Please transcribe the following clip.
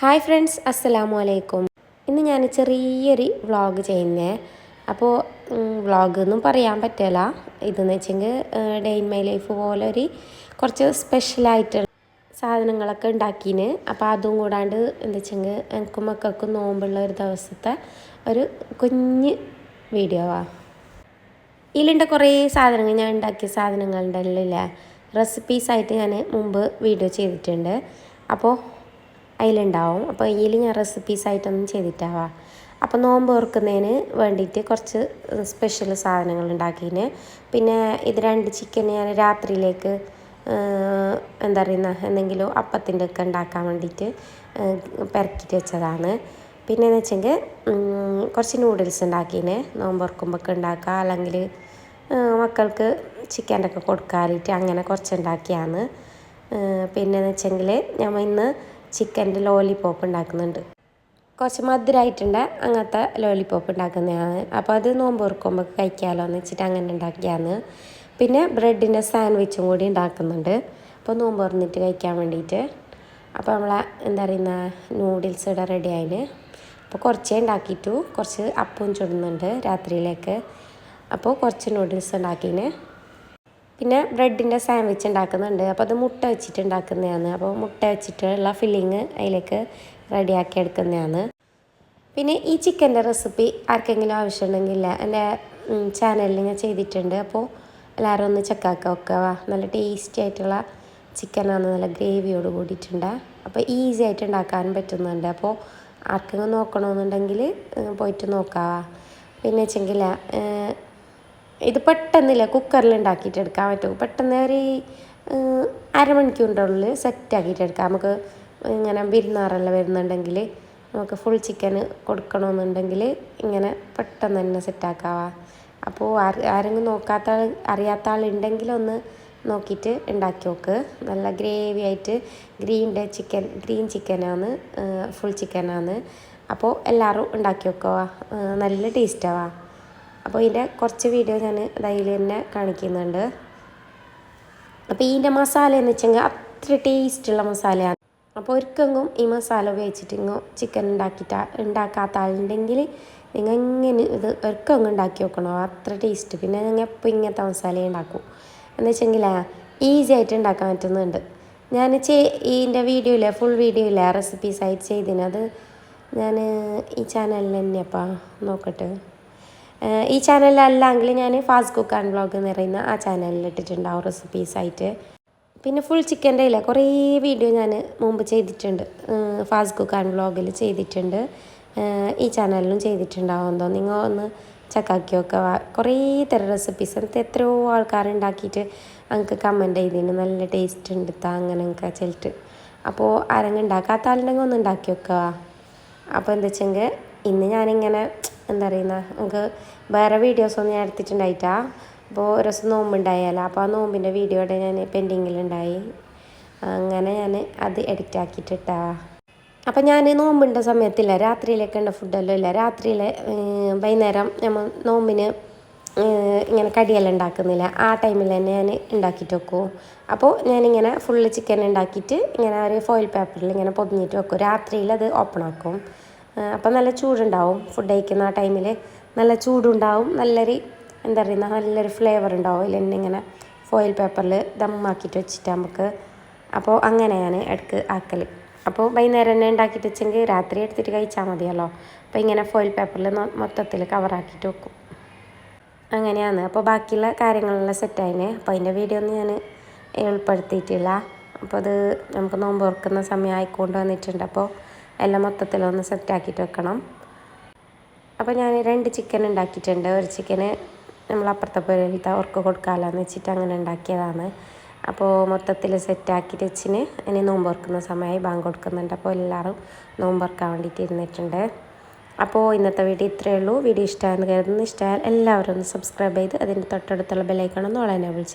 Hi friends അസ്സലാമു അലൈക്കും ഇന്ന് ഞാൻ ചെറിയൊരു വ്ളോഗ് ചെയ്യുന്നേ. അപ്പോൾ വ്ളോഗ് ഒന്നും പറയാൻ പറ്റില്ല ഇതെന്ന് വെച്ചെങ്കിൽ ഡേ ഇൻ മൈ ലൈഫ് പോലെ ഒരു കുറച്ച് സ്പെഷ്യലായിട്ടുള്ള സാധനങ്ങളൊക്കെ ഉണ്ടാക്കീന്. അപ്പോൾ അതും കൂടാണ്ട് എന്താ വെച്ചെങ്കിൽ എനിക്കും മക്കൾക്കും നോമ്പുള്ള ഒരു ദിവസത്തെ ഒരു കുഞ്ഞ് വീഡിയോ ആ ഇതിലുണ്ട് കുറേ സാധനങ്ങൾ. ഞാൻ ഉണ്ടാക്കിയ സാധനങ്ങളുണ്ടല്ലോ റെസിപ്പീസായിട്ട് ഞാൻ മുമ്പ് വീഡിയോ ചെയ്തിട്ടുണ്ട്. അപ്പോൾ അതിലുണ്ടാവും. അപ്പോൾ ഇതിൽ ഞാൻ റെസിപ്പീസായിട്ടൊന്നും ചെയ്തിട്ടാവാം അപ്പോൾ നോമ്പ് ഓർക്കുന്നതിന് വേണ്ടിയിട്ട് കുറച്ച് സ്പെഷ്യൽ സാധനങ്ങൾ ഉണ്ടാക്കിന്. പിന്നെ ഇത് രണ്ട് ചിക്കൻ ഞാൻ രാത്രിയിലേക്ക് എന്താ പറയുന്ന എന്തെങ്കിലും അപ്പത്തിന്റെ ഒക്കെ ഉണ്ടാക്കാൻ വേണ്ടിയിട്ട് പെരക്കിട്ട് വെച്ചതാണ്. പിന്നെ എന്ന് വെച്ചെങ്കിൽ കുറച്ച് നൂഡിൽസ് ഉണ്ടാക്കിന്. നോമ്പ് ഓർക്കുമ്പോൾ ഉണ്ടാക്കുക. അല്ലെങ്കിൽ മക്കൾക്ക് ചിക്കന്റെ ഒക്കെ കൊടുക്കാറിയിട്ട് അങ്ങനെ കുറച്ച് ഉണ്ടാക്കിയാണ്. പിന്നെന്ന് വെച്ചെങ്കിൽ ഞാൻ ഇന്ന് ചിക്കന്റെ ലോലിപോപ്പ് ഉണ്ടാക്കുന്നുണ്ട്. കുറച്ച് മധുരമായിട്ടുണ്ട് അങ്ങനത്തെ ലോലിപോപ്പ് ഉണ്ടാക്കുന്നതാണ്. അപ്പോൾ അത് നോമ്പ് ഓർക്കുമ്പോൾ കഴിക്കാമല്ലോ എന്ന് വെച്ചിട്ട് അങ്ങനെ ഉണ്ടാക്കിയാണ് പിന്നെ ബ്രെഡിന്റെ സാൻഡ്വിച്ചും കൂടി ഉണ്ടാക്കുന്നുണ്ട്. അപ്പോൾ നോമ്പ് തുറന്നിട്ട് കഴിക്കാൻ വേണ്ടിയിട്ട്. അപ്പോൾ നമ്മളെ എന്താ പറയുന്ന നൂഡിൽസ് ഇവിടെ റെഡി ആയിന്. അപ്പോൾ കുറച്ചേ ഉണ്ടാക്കിയിട്ടു. കുറച്ച് അപ്പവും ചുടുന്നുണ്ട് രാത്രിയിലേക്ക്. അപ്പോൾ കുറച്ച് നൂഡിൽസ് ഉണ്ടാക്കിന്. പിന്നെ ബ്രെഡിന്റെ സാൻഡ്വിച്ച് ഉണ്ടാക്കുന്നുണ്ട്. അപ്പോൾ അത് മുട്ട വെച്ചിട്ട് ഉണ്ടാക്കുന്നതാണ്. അപ്പോൾ മുട്ട വെച്ചിട്ടുള്ള ഫില്ലിങ് അതിലേക്ക് റെഡിയാക്കി എടുക്കുന്നതാണ്. പിന്നെ ഈ ചിക്കന്റെ റെസിപ്പി ആർക്കെങ്കിലും ആവശ്യമുണ്ടെങ്കിൽ എന്റെ ചാനലിൽ ഞാൻ ചെയ്തിട്ടുണ്ട്. അപ്പോൾ എല്ലാവരും ഒന്ന് ചെക്കാക്കുക ഒക്കെ വാ. നല്ല ടേസ്റ്റി ആയിട്ടുള്ള ചിക്കനാണ് നല്ല ഗ്രേവിയോട് കൂടിയിട്ടുണ്ട്. അപ്പോൾ ഈസി ആയിട്ട് ഉണ്ടാക്കാൻ പറ്റുന്നുണ്ട്. അപ്പോൾ ആർക്കെങ്കിലും നോക്കണമെന്നുണ്ടെങ്കിൽ പോയിട്ട് നോക്കാവാ പിന്നെ വെച്ചെങ്കിൽ ഇത് പെട്ടെന്നില്ല കുക്കറിൽ ഉണ്ടാക്കിയിട്ട് എടുക്കാൻ പറ്റും. പെട്ടെന്ന് ഒരു അരമണിക്കൂറിന്റെ ഉള്ളിൽ സെറ്റാക്കിയിട്ട് എടുക്കാം. നമുക്ക് ഇങ്ങനെ വിരുന്നാറെല്ലാം വരുന്നുണ്ടെങ്കിൽ നമുക്ക് ഫുൾ ചിക്കൻ കൊടുക്കണമെന്നുണ്ടെങ്കിൽ ഇങ്ങനെ പെട്ടെന്ന് തന്നെ സെറ്റാക്കാവാ അപ്പോൾ ആരെങ്കിലും നോക്കാത്ത ആൾ അറിയാത്ത ആളുണ്ടെങ്കിൽ ഒന്ന് നോക്കിയിട്ട് ഉണ്ടാക്കി നോക്ക്. നല്ല ഗ്രേവി ആയിട്ട് ഗ്രീന്റെ ചിക്കൻ ഗ്രീൻ ചിക്കനാണ് ഫുൾ ചിക്കനാണ് അപ്പോൾ എല്ലാവരും ഉണ്ടാക്കി വെക്കുക നല്ല ടേസ്റ്റാവാ അപ്പോൾ ഇതിന്റെ കുറച്ച് വീഡിയോ ഞാൻ അതിൽ തന്നെ കാണിക്കുന്നുണ്ട്. അപ്പോൾ ഇതിന്റെ മസാല എന്ന് വെച്ചെങ്കിൽ അത്ര ടേസ്റ്റുള്ള മസാലയാണ്. അപ്പോൾ ഒരിക്കെങ്കും ഈ മസാല ഉപയോഗിച്ചിട്ട് ഇങ്ങോ ചിക്കൻ ഉണ്ടാക്കിയിട്ട് ഉണ്ടാക്കാത്ത ആളുണ്ടെങ്കിൽ നിങ്ങൾ ഇങ്ങനെ ഇത് ഒരിക്കെങ്കും ഉണ്ടാക്കി വെക്കണം അത്ര ടേസ്റ്റ് പിന്നെ ഞങ്ങൾ എപ്പോൾ ഇങ്ങനത്തെ മസാല ഉണ്ടാക്കും. എന്ന് വെച്ചെങ്കിൽ ഈസി ആയിട്ട് ഉണ്ടാക്കാൻ പറ്റുന്നുണ്ട്. ഞാൻ ചേ ഇതിന്റെ വീഡിയോയിലെ ഫുൾ വീഡിയോയിലെ ചെയ്തിന് അത് ഞാൻ ഈ ചാനലിൽ തന്നെയപ്പാ നോക്കട്ടെ. ഈ ചാനലിലല്ലെങ്കിൽ ഞാൻ ഫാസ്റ്റ് കുക്ക് ആൻഡ് വ്ളോഗ് എന്ന് പറയുന്ന ആ ചാനലിൽ ഇട്ടിട്ടുണ്ടാവും റെസിപ്പീസായിട്ട് പിന്നെ ഫുൾ ചിക്കന്റെ ഇല്ല കുറേ വീഡിയോ ഞാൻ മുമ്പ് ചെയ്തിട്ടുണ്ട്. ഫാസ്റ്റ് കുക്ക് ആൻഡ് വ്ളോഗിൽ ചെയ്തിട്ടുണ്ട്. ഈ ചാനലിലും ചെയ്തിട്ടുണ്ടാവും എന്തോ. നിങ്ങൾ ഒന്ന് ചക്കാക്കിയൊക്കെ കുറേ തരം റെസിപ്പീസ് എന്നിട്ട് എത്രയോ ആൾക്കാർ ഉണ്ടാക്കിയിട്ട് അങ്ങക്ക് കമന്റ് ചെയ്തിന്. നല്ല ടേസ്റ്റ് ഉണ്ട് താ അങ്ങനെയൊക്കെ ചെലിട്ട്. അപ്പോൾ ആരെങ്കിലും ഉണ്ടാക്കാത്ത ആളുണ്ടെങ്കിൽ ഒന്ന് ഉണ്ടാക്കി വെക്കുക അപ്പോൾ എന്താ വെച്ചെങ്കിൽ ഇന്ന് ഞാനിങ്ങനെ എന്താ പറയുന്ന നമുക്ക് വേറെ വീഡിയോസൊന്നും ഞാൻ എടുത്തിട്ടുണ്ടായിട്ടാ. അപ്പോൾ ഒരു ദിവസം നോമ്പുണ്ടായാലോ അപ്പോൾ ആ നോമ്പിന്റെ വീഡിയോയുടെ ഞാൻ പെൻഡിങ്ങിലുണ്ടായി. അങ്ങനെ ഞാൻ അത് എഡിറ്റ് ആക്കിയിട്ടിട്ടാ. അപ്പം ഞാൻ നോമ്പിന്റെ സമയത്തില്ല രാത്രിയിലൊക്കെ ഉണ്ട ഫുഡെല്ലാം ഇല്ല. രാത്രിയിൽ വൈകുന്നേരം നമ്മൾ നോമ്പിന് ഇങ്ങനെ കടിയെല്ലാം ഉണ്ടാക്കുന്നില്ല. ആ ടൈമിൽ തന്നെ ഞാൻ ഉണ്ടാക്കിയിട്ട് വെക്കും. അപ്പോൾ ഞാനിങ്ങനെ ഫുള്ള് ചിക്കൻ ഉണ്ടാക്കിയിട്ട് ഇങ്ങനെ ഒരു ഫോയിൽ പേപ്പറിൽ ഇങ്ങനെ പൊതിഞ്ഞിട്ട് വെക്കും. രാത്രിയിൽ അത് ഓപ്പൺ ആക്കും. അപ്പം നല്ല ചൂടുണ്ടാവും ഫുഡ് കഴിക്കുന്ന ആ ടൈമിൽ നല്ല ചൂടുണ്ടാവും നല്ലൊരു എന്താ പറയുക നല്ലൊരു ഫ്ലേവർ ഉണ്ടാവും. അതിൽ ഇങ്ങനെ ഫോയിൽ പേപ്പറിൽ ദമ്മാക്കിയിട്ട് വെച്ചിട്ട് നമുക്ക്. അപ്പോൾ അങ്ങനെയാണ് ഇടയ്ക്ക് ആക്കൽ അപ്പോൾ വൈകുന്നേരം തന്നെ ഉണ്ടാക്കിയിട്ട് വെച്ചെങ്കിൽ രാത്രി എടുത്തിട്ട് കഴിച്ചാൽ മതിയല്ലോ. അപ്പോൾ ഇങ്ങനെ ഫോയിൽ പേപ്പറിൽ മൊത്തത്തിൽ കവറാക്കിയിട്ട് വെക്കും. അങ്ങനെയാണ്. അപ്പോൾ ബാക്കിയുള്ള കാര്യങ്ങളെല്ലാം സെറ്റായിന് അപ്പോൾ അതിന്റെ വീഡിയോ ഒന്നും ഞാൻ ഉൾപ്പെടുത്തിയിട്ടില്ല അപ്പോൾ അത് നമുക്ക് നോമ്പ് ഓർക്കുന്ന സമയം ആയിക്കൊണ്ട് വന്നിട്ടുണ്ട്. അപ്പോൾ എല്ലാം മൊത്തത്തിലൊന്ന് സെറ്റാക്കിയിട്ട് വെക്കണം. അപ്പോൾ ഞാൻ രണ്ട് ചിക്കൻ ഉണ്ടാക്കിയിട്ടുണ്ട്. ഒരു ചിക്കന് നമ്മൾ അപ്പുറത്തെ പോലത്തെ അവർക്ക് കൊടുക്കാമല്ലോ വെച്ചിട്ട് അങ്ങനെ ഉണ്ടാക്കിയതാണ്. അപ്പോൾ മൊത്തത്തിൽ സെറ്റാക്കിയിട്ട് വെച്ചിന് ഇനി നോമ്പ് സമയമായി ബാങ്ക് കൊടുക്കുന്നുണ്ട്. അപ്പോൾ എല്ലാവരും നോമ്പ് ഓർക്കാൻ വേണ്ടിയിട്ട് ഇരുന്നിട്ടുണ്ട്. അപ്പോൾ ഇന്നത്തെ വീഡിയോ ഇത്രയേ ഉള്ളൂ. വീഡിയോ ഇഷ്ടമായെന്ന് കരുതുന്നു. ഇഷ്ടമായാൽ എല്ലാവരും ഒന്ന് സബ്സ്ക്രൈബ് ചെയ്ത് അതിന്റെ തൊട്ടടുത്തുള്ള ബെലൈക്കണമെന്ന് ഒന്ന് എനേബിൾ ചെയ്യും.